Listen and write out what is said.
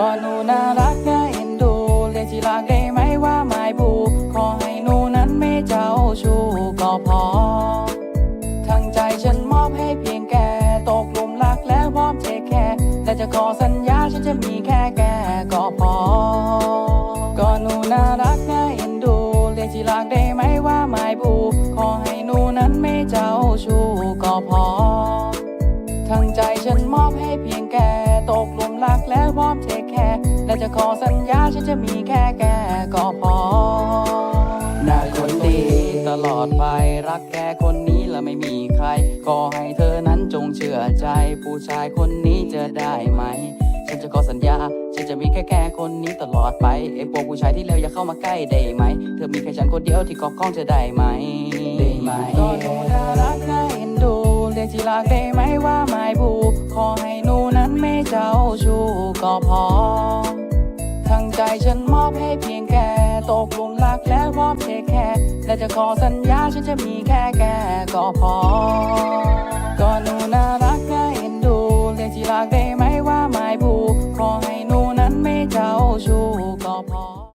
ก็หนูน่ารักน่าเอ็นดูเรียกที่รักได้ไหมว่าไม่บูขอให้หนูนั้นไม่เจ้าชู้ก็พอ ทั้งใจฉันมอบให้เพียงแกตกหลุมรักแล้วพร้อมเทคแคร์แต่จะขอสัญญาฉันจะมีแค่แกก็พอ ก็หนูน่ารักน่าเอ็นดูเรียกที่รักได้ไหมว่าไม่บูขอให้หนูนั้นไม่เจ้าชู้ก็พอ ทั้งใจ และจะขอสัญญาฉันจะมีแค่แกก็พอน่าคนดีตลอดไปรักแกคนนี้และไม่มีใครขอให้เธอนั้นจงเชื่อใจ ผู้ชายคนนี้จะได้ไหม ฉันจะขอสัญญา ฉันจะมีแค่แค่คนนี้ตลอดไปไอ้พวกผู้ชายที่เลวอย่าเข้ามาใกล้ได้ไหม เธอมีแค่ฉันคนเดียวที่ครอบครองเธอได้ไหมได้ไหมก็หนูน่ารักน่าเอ็นดูเรียกที่รักได้ไหมว่าไม่บูขอให้หนูนั้นไม่เจ้าชู้ก็พอทั้งใจ ฉันมอบให้เพียงแค่ตกลุมรักและมอบเทคแค่และจะขอสัญญาฉันจะมีแค่แกก็พอ ก็หนูน่ารักน่าเอ็นดูเรียกที่รักได้ไหมว่าไม่บูขอให้หนูนั้นไม่เจ้าชู้ก็พอ